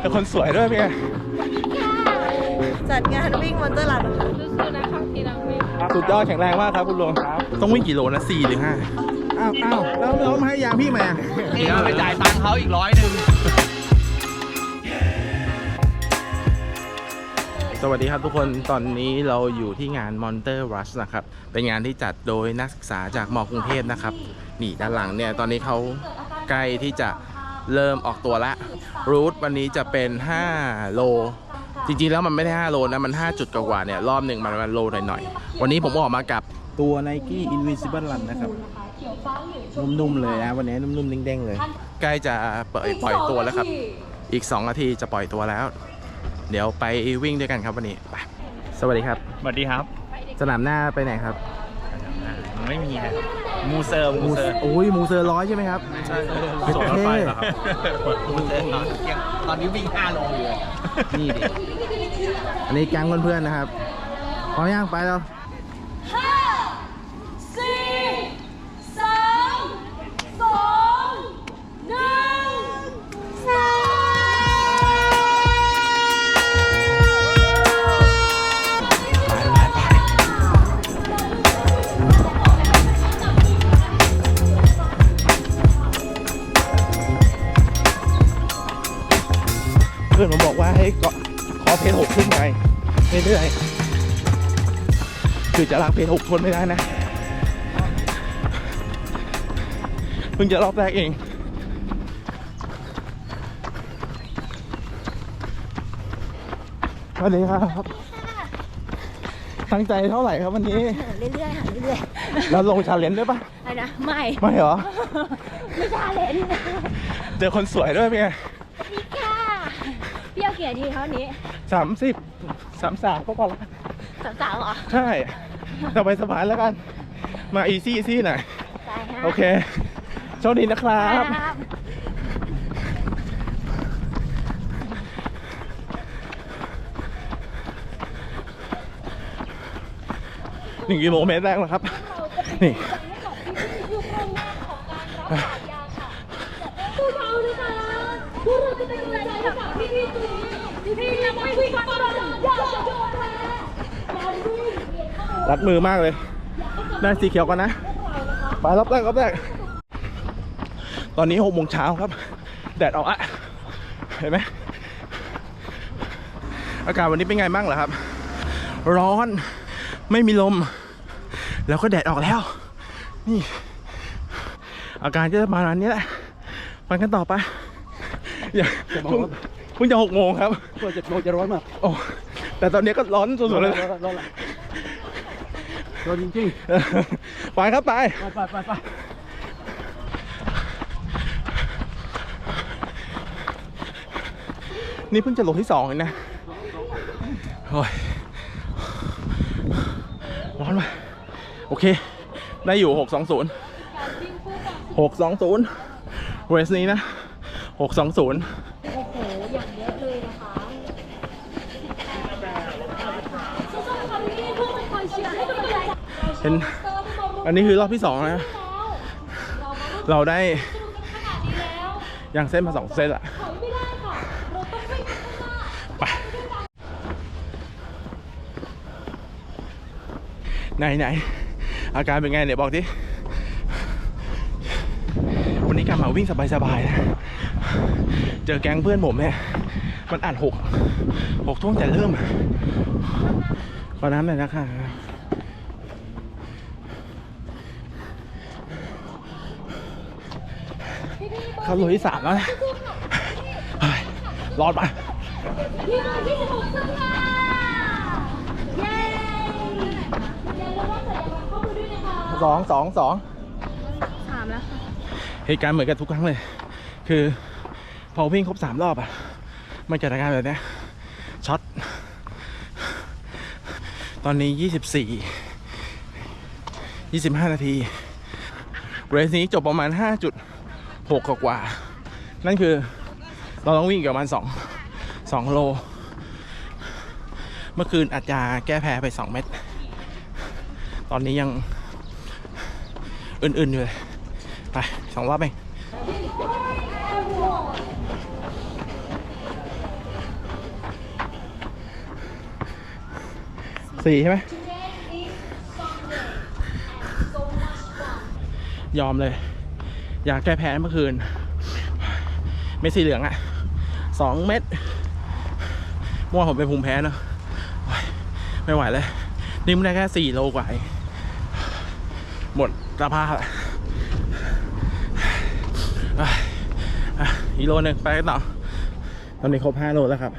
เป็นคนสวยด้วยเป็นไงจัดงานวิ่งมอนเตอร์ลันค่ะสู้ๆนะครับพี่นักวิ่งสุดยอดแข็งแรงมากครับคุณลุงต้องวิ่งกี่โลนะสี่หรือห้าอ้าวอ้าวแล้วแล้วมาให้ยางพี่มาเดี๋ยวไปจ่ายตังค์เขาอีกร้อยหนึ่งสวัสดีครับทุกคนตอนนี้เราอยู่ที่งาน Monster Rush นะครับ เป็นงานที่จัดโดยนักศึกษาจากมกรุงเทพนะครับ นี่ด้านหลังเนี่ย ตอนนี้เขาใกล้ที่จะ เริ่มออกตัวละรูทวันนี้จะเป็น 5 โล จริงๆแล้วมันไม่ได้ 5 โลนะ มัน 5 จุดกว่าๆเนี่ย รอบหนึ่งมันมันโลหน่อยๆ วันนี้ผมออกมากับตัว Nike Invisible Run นะครับนุ่มๆเลยนะ วันนี้นุ่มๆเด้งๆเลย ใกล้จะปล่อยปล่อยตัวแล้วครับ อีก 2 นาทีจะปล่อยตัวแล้ว เดี๋ยวไปวิ่งด้วยกันครับวันนี้ไปสวัสดีครับ สวัสดีครับ สนามหน้าไปไหนครับ ไม่มีครับ มูเซอร์มูเซอร์โอ้ยหมูเซอร์ร้อยใช่ไหมครับ ใช่สวนรถไฟเหรอครับมูเซอร์ตอนนี้วิ่ง5โลอยู่เลย นี่ดิ อันนี้แก๊งเพื่อนๆนะครับพร้อมย่างไปแล้ว ให้เกาะขอเพจหกขึ้นไปเรื่อยๆคือจะรักเพจหกทนไม่ได้นะเพิ่งจะรอบแรกเองสวัสดีครับตั้งใจเท่าไหร่ครับวันนี้ เรื่อยๆค่ะเรื่อยแล้วลงชาเลนจ์ด้วยปะๆอะไรนะ ไม่ ไม่เหรอ ไม่ชาเลนจ์เจอคนสวยด้วยเป็นไงค่ะ พี่เอาเกียรติทีเท่านี้สามสิบสามสามก็พอละสาวๆเหรอใช่สบายสบายๆแล้วกัน มาอีซี่ซี่หน่อยตายฮะโอเคโชคดีนะครับ ครับหนึ่งกิโลเมตรแรกแล้วครับ นี่สู้เขานะคะพวกเราจะเป็นกำลังใจให้กับพี่พี่ๆตรงนี้พี่พี่ๆนักวิ่งของเราอย่าจะโยนแพ้การวิ่งเบียดเข้าไปรัดมือมากเลยได้สีเขียวก่อนนะ ไปรอบแรกรอบแรก ตอนนี้หกโมงเช้าครับ แดดออกอะเห็นไหมอากาศวันนี้เป็นไงบ้างเหรอครับ ร้อนไม่มีลม แล้วก็แดดออกแล้ว นี่ อาการจะประมาณนี้แหละไปกันต่อไป อย่าเพิ่งเพิ่งจะหกโมงครับตัวจะโลจะร้อนมากโอ้แต่ตอนนี้ก็ร้อนสุดๆเลยร้อนละร้อนจริงไปครับไปๆไปไปไปไปนี่เพิ่งจะโลที่สองเองนะโอ้ยร้อนไปโอเค ได้อยู่หกสองศูนย์หกสองศูนย์เรสนี้นะ หกสองศูนย์โอ้โห อย่างเยอะเลยนะคะสู้ๆนะคะพี่ๆเพื่อนคอยเชียร์ให้กำลังใจเห็น อันนี้คือรอบที่สองนะ เราได้ขนาดนี้แล้วยางเส้นมาสองเส้นละถอยไม่ได้ค่ะเราต้องวิ่งไปข้างหน้าไปไหนไหนอาการเป็นไงเนี่ยบอกดิวั นนี้กลับมาวิ่งสบายๆนะเจอแก๊งเพื่อนผมเนี่ยมันอัดหกหกทุ่มแต่เริ่มขอน้ำหน่อยนะคะเข้าโลที่สามแล้วนะเฮ้ยรอดปะพี่มาที่สิบหกซึ่งค่ะเย้อย่าลืมว่าสัญลักษณ์เข้ามาด้วยนะคะสองสองสองสามแล้วค่ะ เหตุการณ์เหมือนกันทุกครั้งเลย คือพอวิ่งครบสามรอบอะมันเกิดอาการแบบนี้ช็อต ตอนนี้ยี่สิบสี่ยี่สิบห้านาทีเรสนี้จบประมาณห้าจุดหกกว่า นั่นคือเราต้องวิ่งอีกประมาณสองสองโล เมื่อคืนอาจจะแก้แพ้ไปสองเม็ด ตอนนี้ยังอื่นๆอยู่เลย ไป สองรอบเองสี่ใช่ไหมยอมเลย อยากแก้แพ้เมื่อคืน เม็ดสีเหลืองอะ่ะสองเม็ดม่วผมเป็นภูมิแพ้เนาะไม่ไหวเลย นี่มันได้แค่สี่โลกว่าหมดสภาพ อะอะอะอีกโลหนึ่งไปกันต่อ ตอนนี้ครบห้าโลแล้วครับ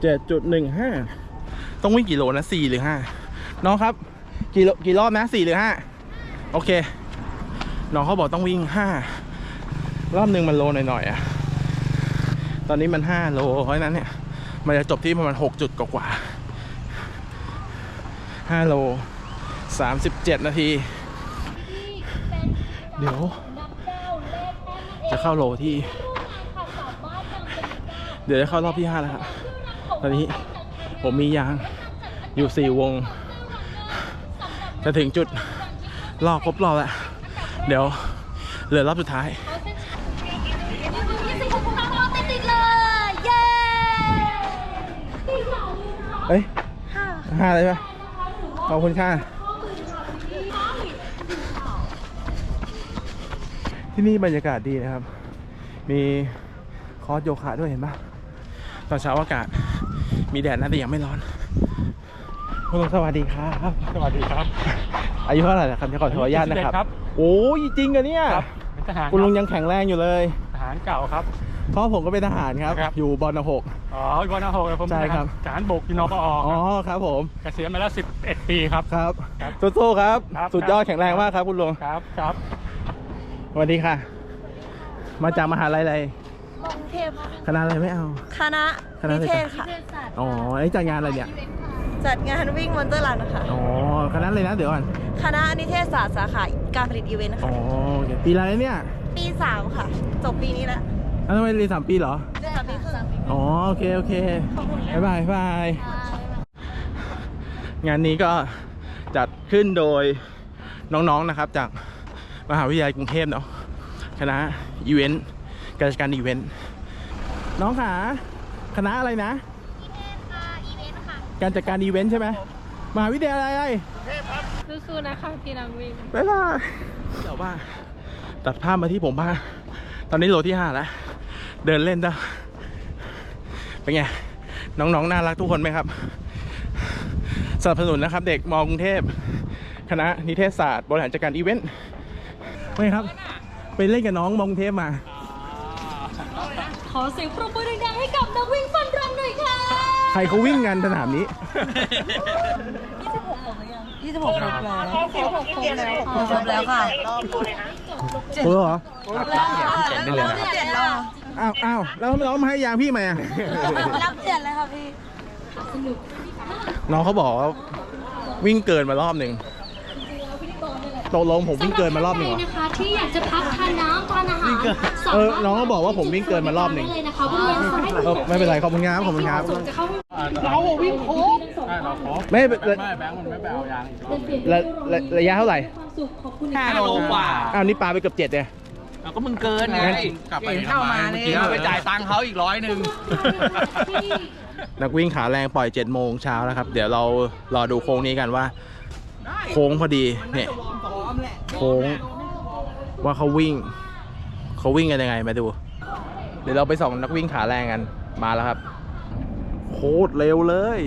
เจ็ดจุดหนึ่งห้าต้องวิ่งกี่โลนะสี่หรือห้าน้องครับกี่โลกี่รอบนะสี่หรือห้าโอเค น้องเขาบอกต้องวิ่งห้ารอบหนึ่งมันโลหน่อยๆอะตอนนี้มันห้าโล เพราะฉะนั้นเนี่ย มันจะจบที่ประมาณหกจุดกว่าๆห้าโลสามสิบเจ็ดนาที เดี๋ยว จะเข้าโลที่ เดี๋ยวจะเข้ารอบที่ห้าแล้วครับตอนนี้ผมมียางอยู่สี่วง จะถึงจุดรอบครบรอบแล้ว เดี๋ยวเหลือรอบสุดท้ายเลยเย้เอ้ยห้าเลยปะขอบคุณค่ะ ที่นี่บรรยากาศดีนะครับ มีคอร์สโยคะด้วยเห็นปะตอนเช้าอากาศ มีแดดนะแต่ยังไม่ร้อนคุณลุงสวัสดีครับ สวัสดีครับ อายุเท่าไหร่แล้วครับจะขอขออนุญาตนะครับ21ครับ โอ้ยจริงเหรอะเนี่ยครับเป็นทหารคุณลุงรับยังแข็งแรงอยู่เลย ทหารเก่าครับเพราะผมก็เป็นทหารครับครับอยู่บอลหกอ๋อกอนหกผมใช่ครับทหารบกที่นปออ๋อครับครับผมเกษียณมาแล้ว 11 ปีครับครับครับสู้ๆครับครับ สุดยอดครับแข็งแรงมากครับคุณลุงครับครับ สวัสดีค่ะ มาจากมหาลัยอะไรมองเทพคณะอะไรไม่เอา คณะคณะอะไรนิเทศค่ะ อ๋อไอ้จัดงานอะไรเนี่ย จัดงานวิ่งมอนเตอร์ลันค่ะ อ๋อคณะอะไรนะเดี๋ยวก่อน คณะนิเทศศาสตร์สาขาการผลิตอีเวนต์อ๋ค่ะ อโอเคปีอะไรเนี่ยปีสามค่ะ จบปีนี้แล้วอ้าวทำไมเรียนสามปีเหรอเดือนสามปีครึ่งอ๋อโอเคโอเคบ๊ายบายบ๊ายบาย งานนี้ก็จัดขึ้นโดยน้องๆนะครับจาก มหาวิทยาลัยกรุงเทพเนาะคณะอีเวนต์การจัดการอีเวนต์น้องขาคณะอะไรนะการจัดการอีเวนต์ใช่ไหมมหาวิทยาลัยอะไรสู้ๆนะคะพี่นักวิ่งบ๊ายบายเดี๋ยวว่าตัดภาพมาที่ผมบ้างตอนนี้โลที่ห้าแล้ว เดินเล่นจ้ะเป็นไง น้องๆ น่ารักทุกคนไหมครับ สนับสนุนนะครับ เด็กมกรุงเทพ คณะนิเทศศาสตร์ บริหารจัดการอีเวนต์ ไม่ครับ ไปเล่นกับน้องมกรุงเทพมา ขอเสียงปรบมือดังๆให้กับนักวิ่งฟันรันหน่อยค่ะใครเขาวิ่งงานสนามนี้ยี่สิบหกครบแล้วครบแล้วค่ะเออเหรอเจ็ดได้เลยนะเจ็ดแล้วอ้าวอ้าวแล้วน้องมาให้ยางพี่มาอะรับเจ็ดเลยค่ะพี่ น้องเขาบอกว่าวิ่งเกินมารอบหนึ่งตกลงผมวิ่งเกินมารอบหนึ่งเหรอนะคะ ที่อยากจะพักทานน้ำทานอาหารเออน้องก็บอกว่าผมวิ่งเกินมารอบหนึ่ง ได้เลยนะคะบริเวณซ้ายมืเออไม่เป็นไรขอบคุณครับขอบคุณครับจะเข้าเราวิ่งโค้งเราขอไม่เป็นไร ไม่แบงค์มันไม่ไปเอายางอีกรอบระระระยะเท่าไหร่ความสุขขอบคุณห้าโลกว่าอ้าวนี่ปลาไปเกือบเจ็ดเลยเราก็มึงเกินไงกลับไปเห็นเข้ามานี่ไปจ่ายตังค์เขาอีกร้อยหนึ่ง นักวิ่งขาแรงปล่อย7จ็ดโมงเช้านะครับ เดี๋ยวเรารอดูโค้งนี้กันว่า โค้งพอดีเนี่ยโค้ง ว่าเขาวิ่งเขาวิ่งกันยังไงมาดู เดี๋ยวเราไปส่องนักวิ่งขาแรงกันมาแล้วครับ โคตรเร็วเลย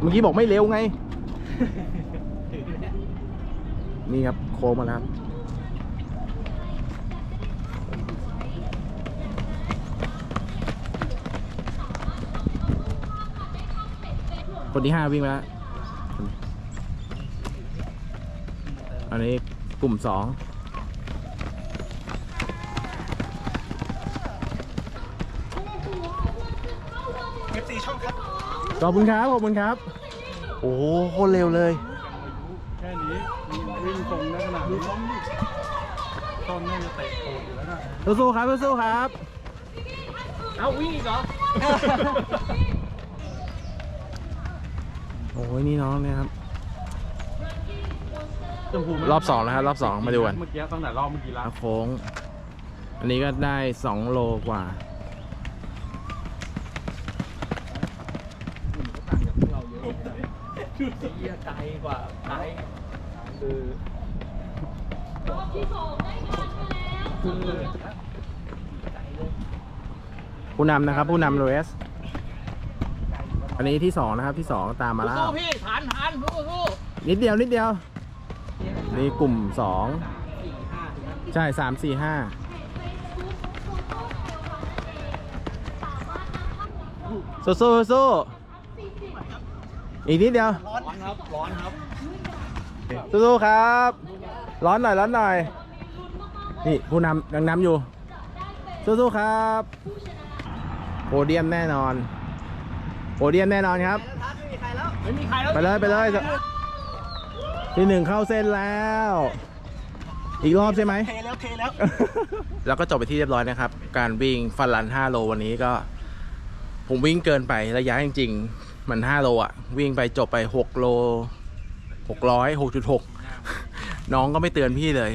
เมื่อกี้บอกไม่เร็วไง นี่ครับโค้งมาแล้วครับคนที่ห้าวิ่งมาแล้ว อันนี้กลุ่มสอง ขอบคุณครับขอบคุณครับ โอ้โหโคตรเร็วเลย แค่นี้วิ่งตรงได้ขนาดนี้ต้นน่าจะเตะโกอยู่แล้วนะสู้ๆครับสู้ๆครับ เอาวิ่งอีกเหรอ โอ้ยนี่น้องเนี่ยครับ ชมพูไหมรอบสองแล้วครับรอบสองมาดูกันเมื่อกี้ตั้งแต่รอบเมื่อกี้แล้วโค้ง อันนี้ก็ได้สองโลกว่า เเหี้ยไกลกว่าไกลคือรอบที่สองได้งานไปแล้วคือผู้นำนะครับ ผู้นำโรเอส อันนี้ที่สองนะครับที่สองตามมาแล้ว สู้พี่ทันทันสู้สู้นิดเดียวนิดเดียว นี่กลุ่มสองใช่สามสี่ห้าสู้สู้สู้ อีกนิดเดียว ร้อนครับ ร้อนครับ สู้ๆครับ ร้อนหน่อย ร้อนหน่อย นี่ผู้นำยังนำอยู่ สู้ๆครับ โพเดียมแน่นอน โพเดียมแน่นอนครับ ไม่มีใครแล้ว ไปเลยไปเลยที่หนึ่งเข้าเส้นแล้ว อีกรอบใช่ไหมเทแล้วเทแล้ว แล้วก็จบไปที่เรียบร้อยนะครับ การวิ่งฟันรัน5โลวันนี้ก็ ผมวิ่งเกินไประยะจริงๆ มันห้าโลอะวิ่งไปจบไปหกโลหกร้อยหกจุดหกน้องก็ไม่เตือนพี่เลย